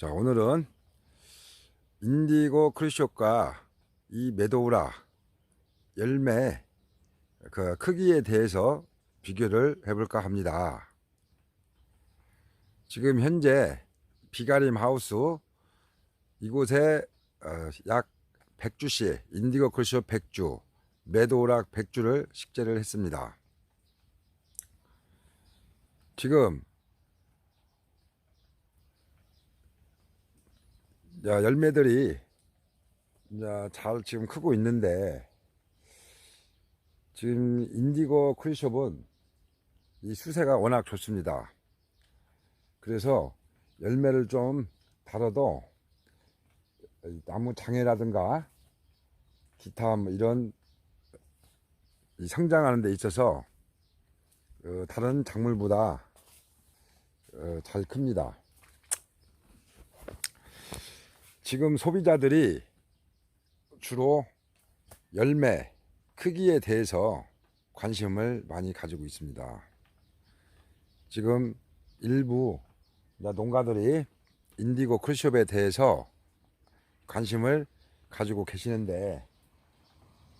자 오늘은 인디고 크리숍과 이 메도우라 열매 그 크기에 대해서 비교를 해볼까 합니다. 지금 현재 비가림 하우스 이곳에 어, 약 100주씩 인디고 크리숍 100주, 메도우락 100주를 식재를 했습니다. 지금 야, 열매들이 이제 잘 지금 크고 있는데 지금 인디고 크리숍은 이 수세가 워낙 좋습니다. 그래서 열매를 좀 달아도 이 나무 장애라든가 기타 뭐 이런 이 성장하는 데 있어서 어, 다른 작물보다 어, 잘 큽니다. 지금 소비자들이 주로 열매 크기에 대해서 관심을 많이 가지고 있습니다. 지금 일부 농가들이 인디고 크리숍에 대해서 관심을 가지고 계시는데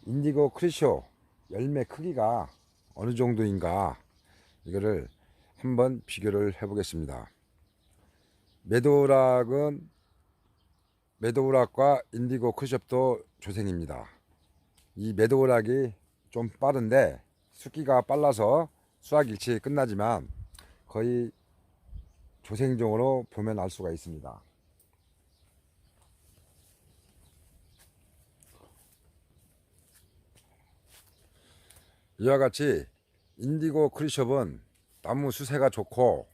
인디고 크리숍 열매 크기가 어느 정도인가 이거를 한번 비교를 해 보겠습니다. 메도락은 메도우락과 인디고 크숍도 조생입니다. 이 메도우락이 좀 빠른데 숫기가 빨라서 수확 일치 끝나지만 거의 조생종으로 보면 알 수가 있습니다. 이와 같이 인디고 크리숍은 나무 수세가 좋고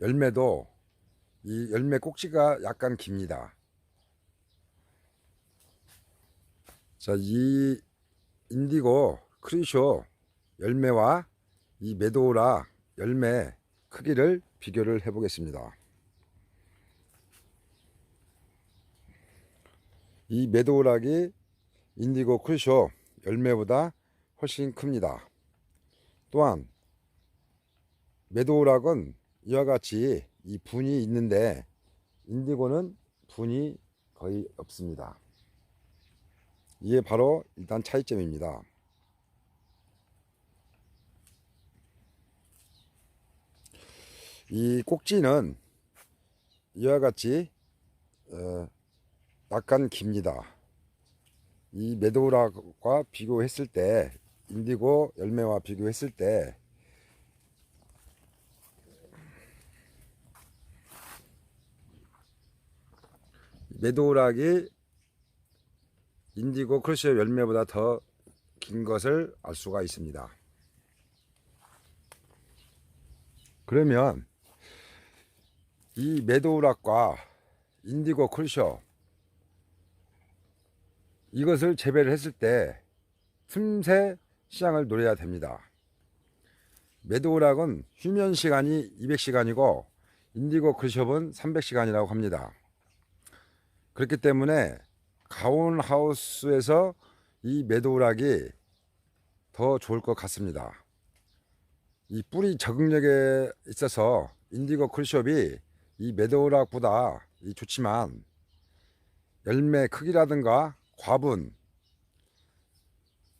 열매도 이 열매 꼭지가 약간 깁니다. 자, 이 인디고 크리쇼 열매와 이 메도우라 열매 크기를 비교를 해 보겠습니다. 이 메도우락이 인디고 크리쇼 열매보다 훨씬 큽니다. 또한 메도우락은 이와 같이 이 분이 있는데 인디고는 분이 거의 없습니다. 이게 바로 일단 차이점입니다. 이 꼭지는 이와 같이 어, 약간 깁니다. 이 메도우락과 비교했을 때 인디고 열매와 비교했을 때 메도우락이 인디고 크러쉬 열매보다 더 긴 것을 알 수가 있습니다. 그러면 이 메도우락과 인디고 크러셔 이것을 재배를 했을 때 틈새 시장을 노려야 됩니다. 메도우락은 휴면 시간이 200시간이고 인디고 크러숍은 300시간이라고 합니다. 그렇기 때문에 가온 하우스에서 이 메도우락이 더 좋을 것 같습니다. 이 뿌리 적응력에 있어서 인디고 크리숍이 이 메도우락보다 이 좋지만 열매 크기라든가 과분,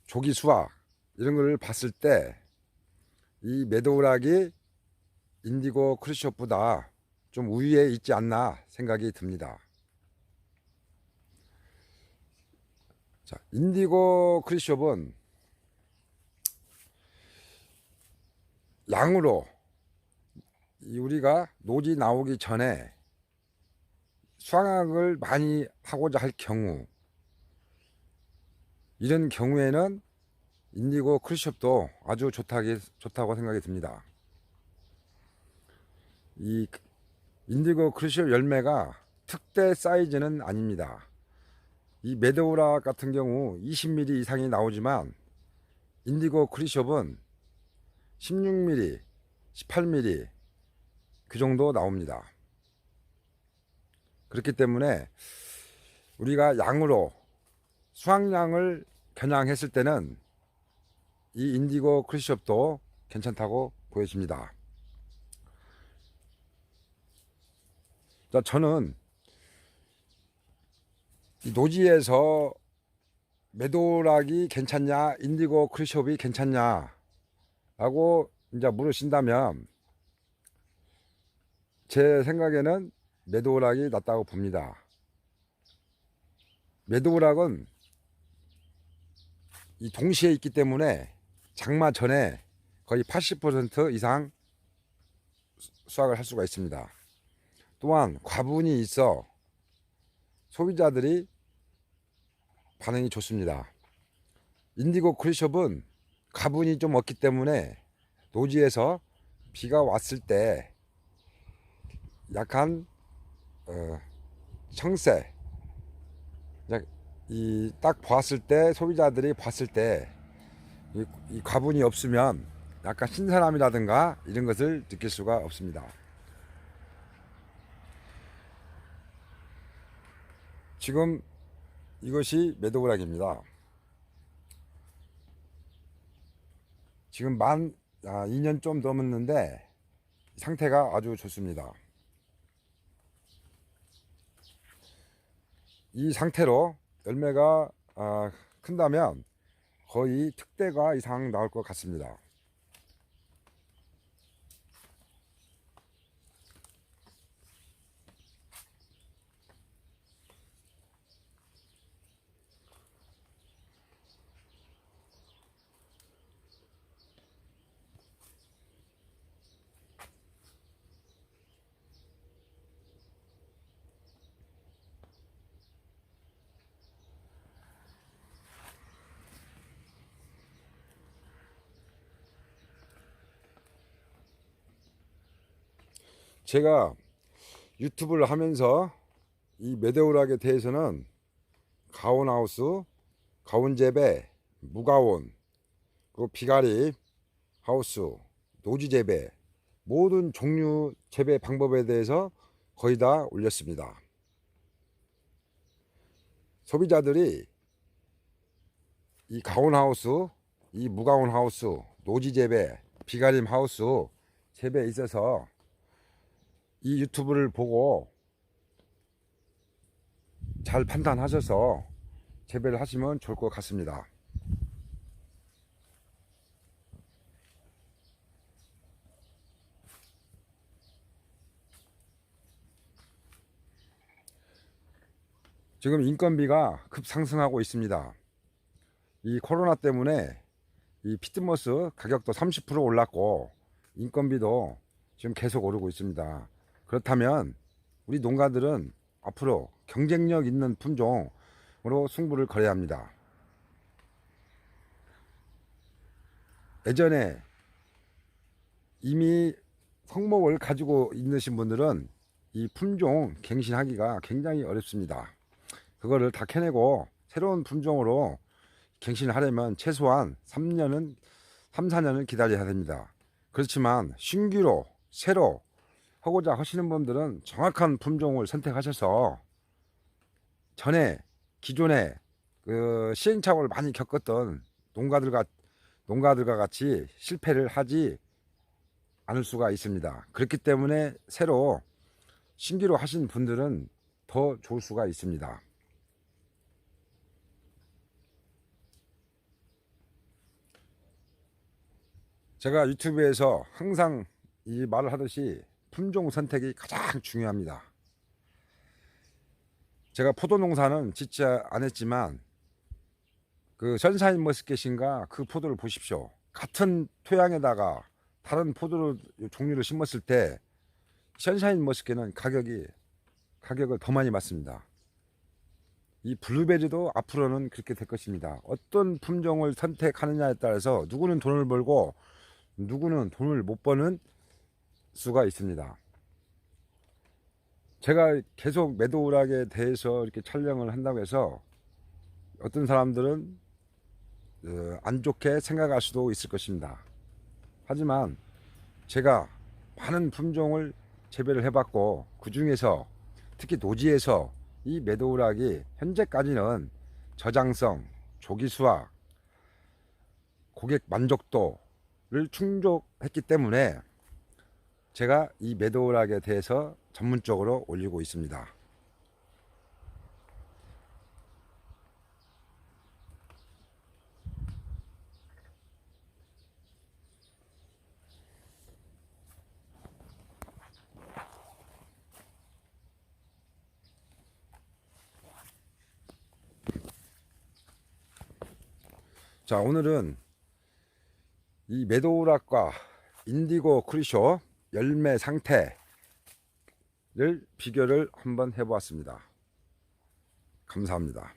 조기 수확 이런 걸 봤을 때이 메도우락이 인디고 크리숍보다 좀 우위에 있지 않나 생각이 듭니다. 자, 인디고 크리숍은 양으로 우리가 노지 나오기 전에 수확을 많이 하고자 할 경우 이런 경우에는 인디고 크리숍도 아주 좋다기, 좋다고 생각이 듭니다. 이 인디고 크리숍 열매가 특대 사이즈는 아닙니다. 이 메데오라 같은 경우 20mm 이상이 나오지만 인디고 크리숍은 16mm, 18mm 그 정도 나옵니다. 그렇기 때문에 우리가 양으로 수확량을 겨냥했을 때는 이 인디고 크리숍도 괜찮다고 보여집니다. 자, 저는 이 노지에서 메도락이 괜찮냐, 인디고 크리숍이 괜찮냐, 라고 이제 물으신다면, 제 생각에는 메도락이 낫다고 봅니다. 메도락은 이 동시에 있기 때문에 장마 전에 거의 80% 이상 수- 수확을 할 수가 있습니다. 또한 과분이 있어 소비자들이 반응이 좋습니다. 인디고 크리숍은 가분이 좀 없기 때문에 노지에서 비가 왔을 때 약한 어, 청세 이 딱 봤을 때 소비자들이 봤을 때 이, 이 과분이 없으면 약간 신선함이라든가 이런 것을 느낄 수가 없습니다. 지금 이것이 매도그락입니다. 지금 만 아, 2년 좀 넘었는데 상태가 아주 좋습니다. 이 상태로 열매가 아, 큰다면 거의 특대가 이상 나올 것 같습니다. 제가 유튜브를 하면서 이 메데오락에 대해서는 가온하우스, 가온재배, 무가온, 그리고 비가리 하우스, 노지재배 모든 종류 재배 방법에 대해서 거의 다 올렸습니다. 소비자들이 이 가온하우스, 이 무가온하우스, 노지재배, 비가림 하우스 재배에 있어서 이 유튜브를 보고 잘 판단하셔서 재배를 하시면 좋을 것 같습니다. 지금 인건비가 급상승하고 있습니다. 이 코로나 때문에 이 피트머스 가격도 30% 올랐고 인건비도 지금 계속 오르고 있습니다. 그렇다면 우리 농가들은 앞으로 경쟁력 있는 품종으로 승부를 걸어야 합니다. 예전에 이미 성목을 가지고 있으신 분들은 이 품종 갱신하기가 굉장히 어렵습니다. 그거를 다 캐내고 새로운 품종으로 갱신을 하려면 최소한 3년은 3, 4년을 기다려야 됩니다. 그렇지만 신규로 새로 하고자 하시는 분들은 정확한 품종을 선택하셔서 전에 기존에 그 시행착오를 많이 겪었던 농가들과 농가들과 같이 실패를 하지 않을 수가 있습니다. 그렇기 때문에 새로 신기로 하신 분들은 더 좋을 수가 있습니다. 제가 유튜브에서 항상 이 말을 하듯이 품종 선택이 가장 중요합니다. 제가 포도 농사는 진짜 안 했지만 그 선샤인 머스켓인가 그 포도를 보십시오. 같은 토양에다가 다른 포도를 종류를 심었을 때 선샤인 머스켓은 가격이 가격을 더 많이 받습니다. 이 블루베리도 앞으로는 그렇게 될 것입니다. 어떤 품종을 선택하느냐에 따라서 누구는 돈을 벌고 누구는 돈을 못 버는 수가 있습니다. 제가 계속 매도락에 대해서 이렇게 촬영을 한다고 해서 어떤 사람들은 어, 안 좋게 생각할 수도 있을 것입니다. 하지만 제가 많은 품종을 재배를 해봤고 그 중에서 특히 노지에서 이 매도우락이 현재까지는 저장성, 조기 수확, 고객 만족도를 충족했기 때문에 제가 이 매도우락에 대해서 전문적으로 올리고 있습니다. 자 오늘은 이 메도우락과 인디고 크리쇼 열매 상태를 비교를 한번 해보았습니다. 감사합니다.